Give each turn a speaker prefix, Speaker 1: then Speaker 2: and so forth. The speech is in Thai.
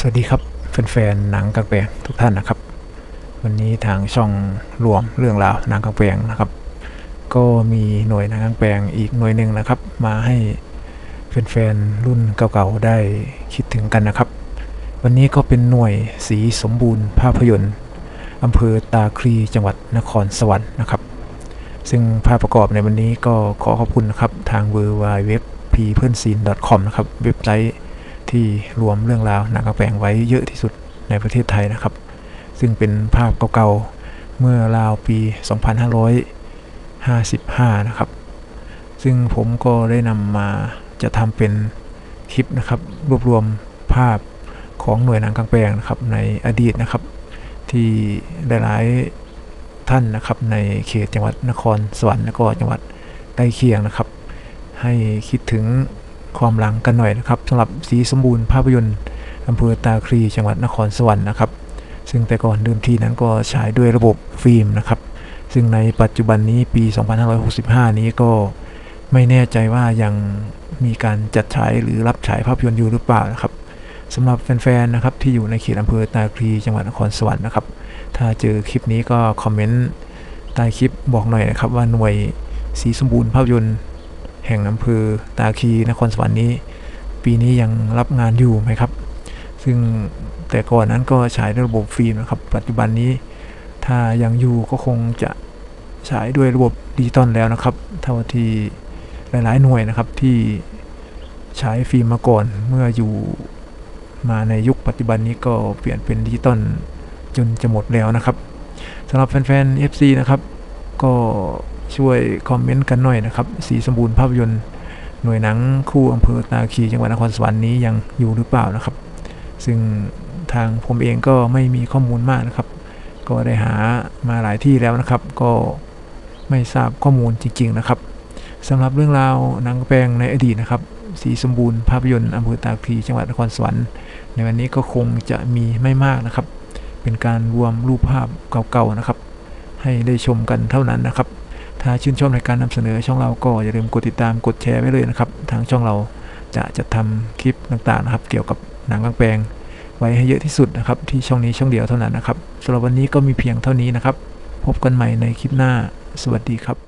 Speaker 1: สวัสดีครับแฟนๆหนังกางแปลงทุกท่านนะครับ วันนี้ทางช่องรวมเรื่องราวหนังกางแปลงนะครับ ก็มีหน่วยหนังกางแปลงอีกหน่วยหนึ่งนะครับ มาให้แฟนๆรุ่นเก่าๆได้คิดถึงกันนะครับ วันนี้ก็เป็นหน่วยสีสมบูรณ์ภาพยนตร์อำเภอตาคลีจังหวัดนครสวรรค์นะครับ ซึ่งภาพประกอบในวันนี้ก็ขอขอบคุณนะครับทาง w w w p p e r s c e n c o m นะครับเว็บไซต์ ที่รวมเรื่องราวหนังกางแปลงไว้เยอะที่สุดในประเทศไทยนะครับ ซึ่งเป็นภาพเก่าๆ เมื่อราวปี 2555 นะครับ ซึ่งผมก็ได้นำมาจะทำเป็นคลิปนะครับ รวบรวมภาพของหน่วยหนังกางแปลงนะครับในอดีตนะครับ ที่หลายๆท่านนะครับในเขตจังหวัดนครสวรรค์และก็จังหวัดใกล้เคียงนะครับ ให้คิดถึง ความหลังกันหน่อยนะครับสำหรับสีสมบูรณ์ภาพยนตร์อำเภอตาคลีจังหวัดนครสวรรค์นะครับ ซึ่งแต่ก่อนเดิมทีนั้นก็ฉายด้วยระบบฟิล์มนะครับ ซึ่งในปัจจุบันนี้ปี 2565 นี้ก็ไม่แน่ใจว่ายังมีการจัดฉายหรือรับฉายภาพยนตร์อยู่หรือเปล่านะครับสำหรับแฟนๆนะครับที่อยู่ในเขตอำเภอตาคลีจังหวัดนครสวรรค์นะครับ ถ้าเจอคลิปนี้ก็คอมเมนต์ใต้คลิปบอกหน่อยนะครับว่าหน่วยสีสมบูรณ์ภาพยนตร์ แห่งอำเภอตาคีนครสวรรค์นี้ ปีนี้ยังรับงานอยู่ไหมครับ ซึ่งแต่ก่อนนั้นก็ฉายด้วยระบบฟิล์มนะครับ ปัจจุบันนี้ถ้ายังอยู่ก็คงจะฉายด้วยระบบดิจิตอลแล้วนะครับ เท่าที่หลาย ๆ หน่วยนะครับที่ใช้ฟิล์มมาก่อนเมื่ออยู่มาในยุคปัจจุบันนี้ก็เปลี่ยนเป็นดิจิตอลจนจะหมดแล้วนะครับสำหรับแฟนๆ FC นะครับ ก็ ช่วยคอมเมนต์กันหน่อยนะครับ สีสมบูรณ์ภาพยนตร์หน่วยหนังคู่อำเภอตาคีจังหวัดนครสวรรค์นี้ยังอยู่หรือเปล่านะครับ ซึ่งทางผมเองก็ไม่มีข้อมูลมากนะครับ ก็ได้หามาหลายที่แล้วนะครับ ก็ไม่ทราบข้อมูลจริง ๆนะครับสำหรับเรื่องราวหนังแปลงในอดีตนะครับ สีสมบูรณ์ภาพยนตร์อำเภอตาคีจังหวัดนครสวรรค์ในวันนี้ก็คงจะมีไม่มากนะครับ เป็นการรวมรูปภาพเก่าๆนะครับ ให้ได้ชมกันเท่านั้นนะครับ ถ้าชื่นชอบในการนำเสนอช่องเราก็อย่าลืมกดติดตามกดแชร์ไว้เลยนะครับ ทางช่องเราจะจะทำคลิปต่างๆนะครับ เกี่ยวกับหนังกลางแปลง ไว้ให้เยอะที่สุดนะครับ ที่ช่องนี้ช่องเดียวเท่านั้นนะครับสำหรับวันนี้ก็มีเพียงเท่านี้นะครับ พบกันใหม่ในคลิปหน้า สวัสดีครับ